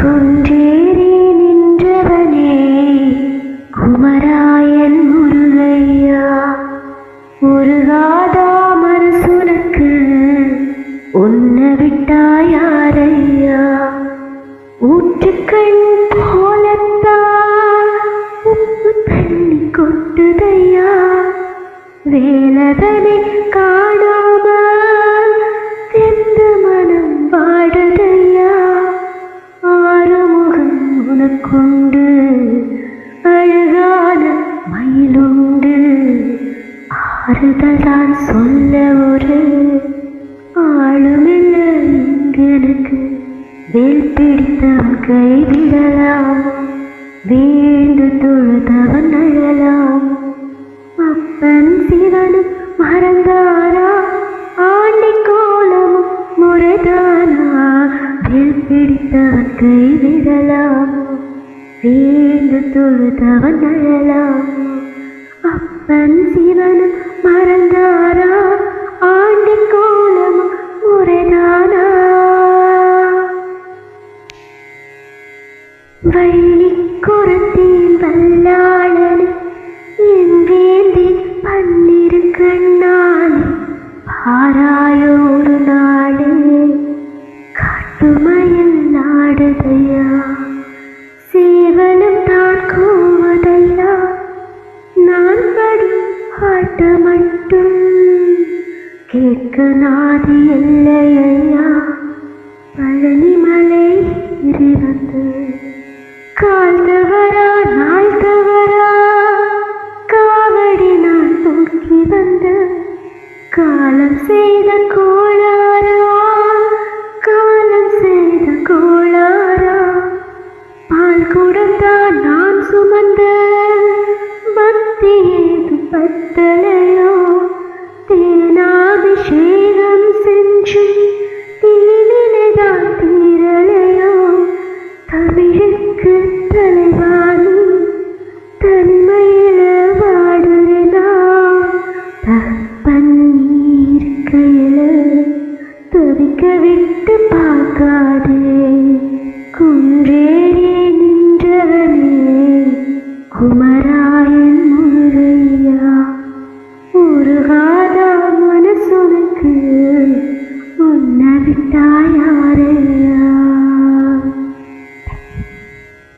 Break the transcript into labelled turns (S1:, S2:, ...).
S1: குன்றேறி நின்றவனே குமராயன் முருகையா. முருகாதா மனசுனக்கு உன்னை விட்டாயாரையா ஊற்றுக்கண் போலத்தான் உப்பு தண்ணி கொட்டுதையா. வேலதனை காணாம உனக்குண்டு அழகான மயிலுண்டு. ஆறுதல் தான் சொல்ல ஒரு ஆளுமில்லை எனக்கு வேல் பிடித்தவன் கைவிடலாம். வீழ்ந்து தொழுதவன் அழலாம். அப்பன் சிவனும் மறந்தாரா? ஆண்டி கோலமும் முறைதானா? வேல் பிடித்தவன் கைவிடலாம். சேர்ந்து தொழுதவன் அழலாம் அப்பன் சிவனும் மறந்தாரா? ஆண்டு கோலம் முறைதானா வள்ளிக்குரத்தின் வல்லாளனே என் வேந்தி பன்னிரு கண்ணாலே பாராயோடு நாளே காட்டுமயில் நாடுதையா? கேட்க நாதி இல்லையா பழனிமலை ஏறி வந்து கால் தவறா நாள் தவறா. காவடி நான் தூக்கி வந்த. காலம் செய்த கோளாரா